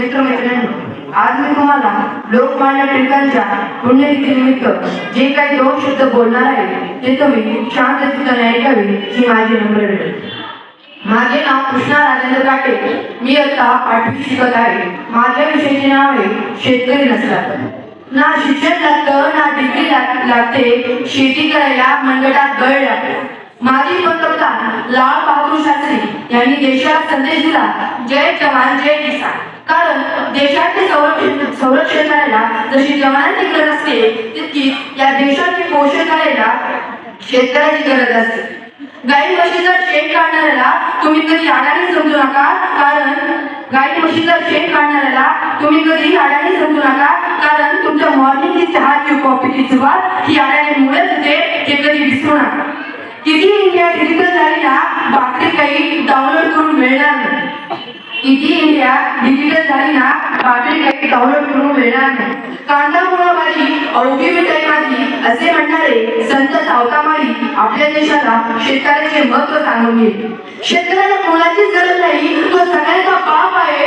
मित्रमैत्रिणींनो आज मी तुम्हाला लोकमान्य टिळकांच्या पुण्यतिथीनिमित्त जे काही दोन शब्द बोलणार आहे ते तुम्ही शांत चित्ताने ऐकावे ही माझी नम्र विनंती. माझे नाव कृष्णा राजेंद्र काटे. मी आता आठवी शिकत आहे. माझ्या विषयाचे नाव आहे शेतकरी नसला ना शिक्षण लागतं ना डिग्री लागते. शेती करायला मनगटात गळ लागतो. माजी पंतप्रधान लाल बहादूर शास्त्री यांनी देशाला संदेश दिला जय जवान जय किसान. कारण देशाचे संरक्षण संरक्षण करायला जशी जवानांची गरज असते तितकीच या देशाचे पोषण करायला शेतकऱ्याची गरज असते. गाई म्हशीचा शेण काढणाऱ्याला तुम्ही कधी आडाणी समजू नका कारण गाई म्हशीचा शेण काढणाऱ्याला तुम्ही कधी आडाणी समजू नका कारण तुमच्या मॉर्निंगची चहाची कॉफीची सुरुवात ही आडाणीमुळेच होते हे कधी विसरू नका. किती इंडिया डिजिटल झाली ना बाकी काही डाउनलोड करून मिळणार नाही. किती इंडिया डिजिटल झाली ना बाकी काही डाउनलोड करून मिळणार नाही. कांदामुळा भाजी अवघी मिठाई माझी असे म्हणणारे संत सावतामारी आपल्या देशाला शेतकऱ्याचे महत्त्व सांगून गेले. शेतकऱ्याला कोणाचीच गरज नाही तो सगळ्यांचा बाप आहे.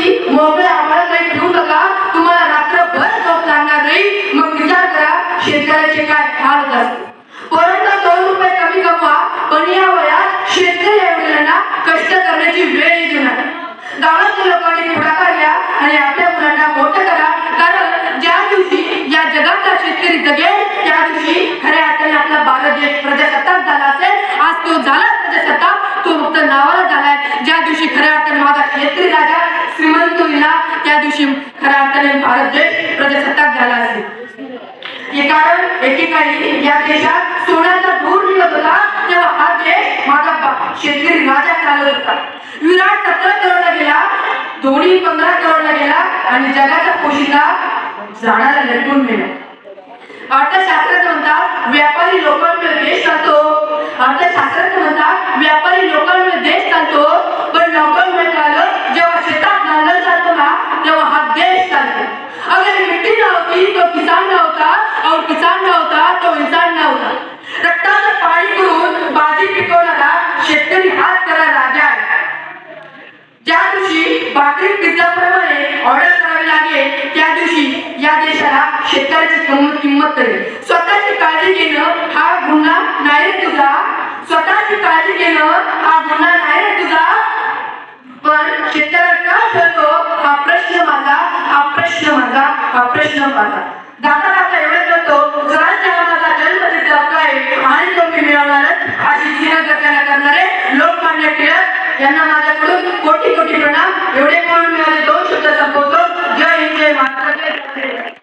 तुमची संपत्ती आम्हाला काही ठेवू नका. तुम्हाला रात्रभर झोप लागणार नाही. मग विचार करा शेतकऱ्याचे काय हाल होत असते परंतु दोन रुपये कमी कमवा पण या वयात शेतकरी एवढ्यांना कष्ट करण्याची वेळ येऊ नका गावातील लोकांनी पुढाकार घ्या आणि आपल्या मुलांना मोठं करा. कारण ज्या दिवशी या जगातला शेतकरी जगेल त्या दिवशी खऱ्या अर्थाने आपला भारत देश प्रजासत्ताक झाला असेल. आज तो झाला प्रजासत्ताक तो फक्त नावाला झालाय. ज्या दिवशी खऱ्या अर्थाने माझा शेतकरी राजा श्रीमंत त्या दिवशी खऱ्या अर्थाने भारत देश प्रजासत्ताक झाला असेल. हे कारण एकेकाळी या देशात सोन्याचा धूर निघत होता तेव्हा हा देश माझा बा- शेतकरी राजा चालत होता. विराट सतरा करोडला गेला धोनी पंधरा करोडला गेला आणि जगाचा पोशिंदा झाडाला लटकून मिळाला अर्थशास्त्रात म्हणतात व्यापारी लोकांमुळे देश देश अगर मिट्टी ना होती तो किसान ना होता और किसान ना होता तो इंसान ना होता. रक्ताचं पाणी करून भाजी पिकवणारा शेतकरी हात करा राजा. आहे ज्या दिवशी भाकरी पिझ्झाप्रमाणे ऑर्डर करावी लागेल त्या दिवशी या देशाला शेतकऱ्याची किंमत किंमत करेल. स्वतःची काळजी घेणं हा गुन्हा नाही तुझा. स्वतःची काळजी घेणं हा गुन्हा नाही तुझा. पण शेतकऱ्या माझा दादा दादा एवढं करतो जरा माझा जन्म तिथे आहे आणि तो मी मिळवणारच अशी जीवनकर्त्यांना करणारे लोकमान्य टिळक. यांना माझ्याकडून कोटी कोटी प्रणाम. एवढे म्हणून मी मिळाले दोन शब्द संपवतो. जय हिंद जय महाराष्ट्र.